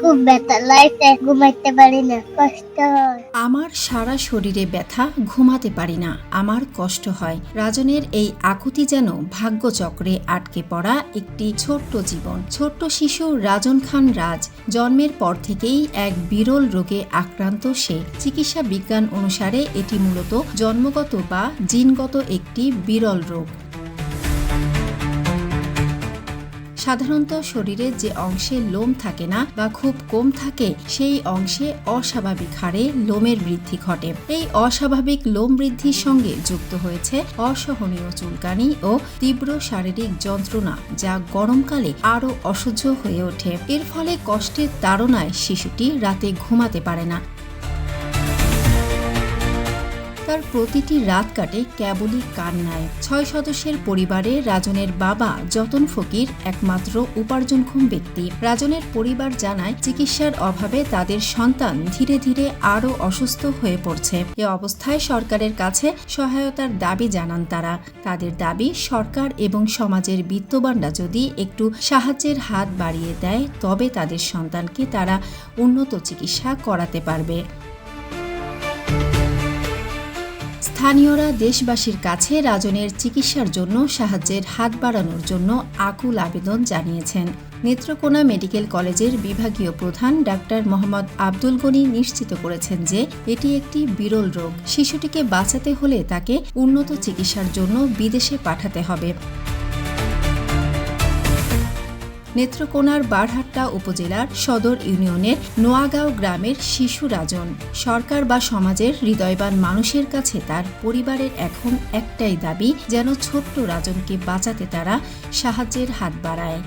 খুব ব্যথা লাইটে ঘুমাইতে পারি না, কষ্ট আমার সারা শরীরে ব্যথা, ঘুমাতে পারি না, আমার কষ্ট হয়। রাজনের এই আকুতি যেন ভাগ্যচক্রে আটকে পড়া একটি ছোট্ট জীবন। ছোট্ট শিশু রাজন খান রাজ, জন্মের পর থেকেই এক বিরল রোগে আক্রান্ত সে। চিকিৎসা বিজ্ঞান অনুসারে এটি মূলত জন্মগত বা জিনগত একটি বিরল রোগ। সাধারণত শরীরে যে অংশে লোম থাকে না বা খুব কম থাকে, সেই অংশে অস্বাভাবিক হারে লোমের বৃদ্ধি ঘটে। এই অস্বাভাবিক লোম বৃদ্ধির সঙ্গে যুক্ত হয়েছে অসহনীয় চুলকানি ও তীব্র শারীরিক যন্ত্রণা, যা গরমকালে আরও অসহ্য হয়ে ওঠে। এর ফলে কষ্টের তাড়নায় শিশুটি রাতে ঘুমাতে পারে না। তার প্রতিটি রাত কাটে কেবলই কান্নায়। ছয় সদস্যের পরিবারে রাজনের বাবা যতন ফকির, একমাত্র উপার্জনক্ষম ব্যক্তি। রাজনের পরিবার জানায় চিকিৎসার অভাবে তাদের সন্তান ধীরে ধীরে আরও অসুস্থ হয়ে পড়ছে। এ অবস্থায় সরকারের কাছে সহায়তার দাবি জানান তারা। তাদের দাবি, সরকার এবং সমাজের বিত্তবানরা যদি একটু সাহায্যের হাত বাড়িয়ে দেয়, তবে তাদের সন্তানকে তারা উন্নত চিকিৎসা করাতে পারবে। স্থানীয়রা দেশবাসীর কাছে রাজনের চিকিৎসার জন্য সাহায্যের হাত বাড়ানোর জন্য আকুল আবেদন জানিয়েছেন। নেত্রকোনা মেডিকেল কলেজের বিভাগীয় প্রধান ডাক্তার মোহাম্মদ আব্দুল গনি নিশ্চিত করেছেন যে এটি একটি বিরল রোগ। শিশুটিকে বাঁচাতে হলে তাকে উন্নত চিকিৎসার জন্য বিদেশে পাঠাতে হবে। নেত্রকোনার বারহাট্টা উপজেলার সদর ইউনিয়নের নোয়াগাঁও গ্রামের শিশু রাজন। সরকার বা সমাজের হৃদয়বান মানুষের কাছে তার পরিবারের এখন একটাই দাবি, যেন ছোট্ট রাজনকে বাঁচাতে তারা সাহায্যের হাত বাড়ায়।